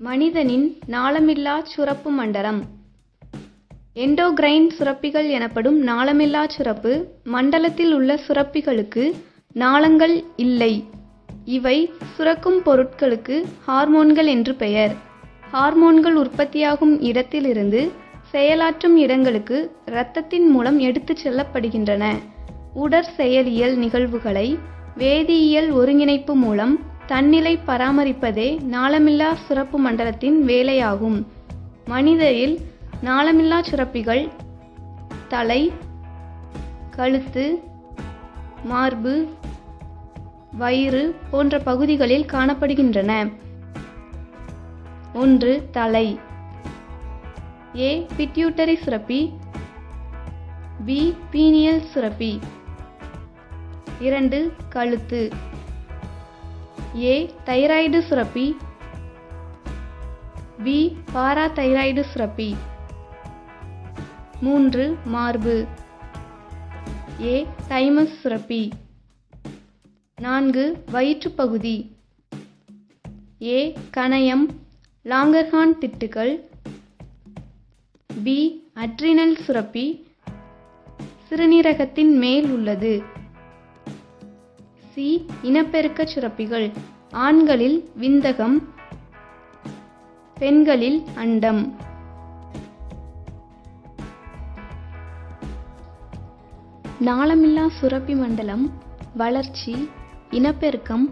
மனிதனின் நாளமில்லாச் சுரப்பு மண்டலம் எண்டோகிரைன் சுரப்பிகள் எனப்படும் நாளமில்லாச் சுரப்பு மண்டலத்தில் உள்ள சுரப்பிகளுக்கு நாளங்கள் இல்லை. இவை சுரக்கும் பொருட்களுக்கு ஹார்மோன்கள் என்று பெயர். ஹார்மோன்கள் உற்பத்தியாகும் இடத்திலிருந்து செயலாற்றும் இடங்களுக்கு இரத்தத்தின் மூலம் எடுத்துச் செல்லப்படுகின்றன. உடற்செயலியல் நிகழ்வுகளை வேதியியல் ஒருங்கிணைப்பு மூலம் தன்னிலை பராமரிப்பதே நாளமில்லா சுரப்பு மண்டலத்தின் வேலையாகும். மனிதரில் நாளமில்லாச் சுரப்பிகள் தலை, கழுத்து, மார்பு, வயிறு போன்ற பகுதிகளில் காணப்படுகின்றன. ஒன்று தலை ஏ. பிட்யூட்டரி சுரப்பி பி. பீனியல் சுரப்பி இரண்டு கழுத்து ஏ. தைராய்டு சுரப்பி பி. பாராதைராய்டு சுரப்பி மூன்று மார்பு ஏ. தைமஸ் சுரப்பி நான்கு வயிற்றுப் பகுதி ஏ. கணையம் லாங்கர்ஹான் திட்டுகள் பி. அட்ரினல் சுரப்பி சிறுநீரகத்தின் மேல் உள்ளது சி. இனப்பெருக்கச் சுரப்பிகள் ஆண்களில் விந்தகம் பெண்களில் அண்டம் நாளமில்லா சுரப்பி மண்டலம் வளர்ச்சி இனப்பெருக்கம்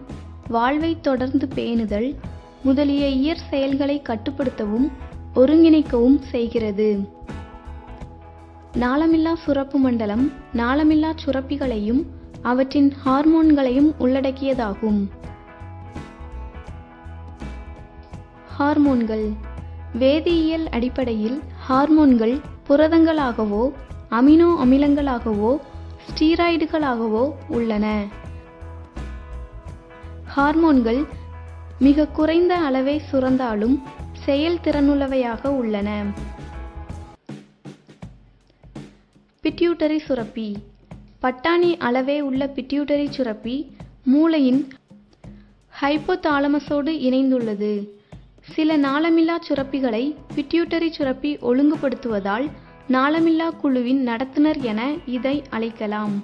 வாழ்வைத் தொடர்ந்து பேணுதல் முதலிய இயற் செயல்களை கட்டுப்படுத்தவும் ஒருங்கிணைக்கவும் செய்கிறது. நாளமில்லா சுரப்பு மண்டலம் நாளமில்லாச் சுரப்பிகளையும் அவற்றின் ஹார்மோன்களையும் உள்ளடக்கியதாகும். ஹார்மோன்கள் வேதியியல் அடிப்படையில் ஹார்மோன்கள் புரதங்களாகவோ அமினோ அமிலங்களாகவோ ஸ்டீராய்டுகளாகவோ உள்ளன. ஹார்மோன்கள் மிக குறைந்த அளவை சுரந்தாலும் செயல்திறனுள்ளவையாக உள்ளன. பிட்யூட்டரி சுரப்பி பட்டாணி அளவே உள்ள பிட்யூட்டரி சுரப்பி மூளையின் ஹைப்போதாலமஸோடு இணைந்துள்ளது. சில நாளமில்லாச் சுரப்பிகளை பிட்யூட்டரி சுரப்பி ஒழுங்குபடுத்துவதால் நாளமில்லா குழுவின் நடத்துனர் என இதை அழைக்கலாம்.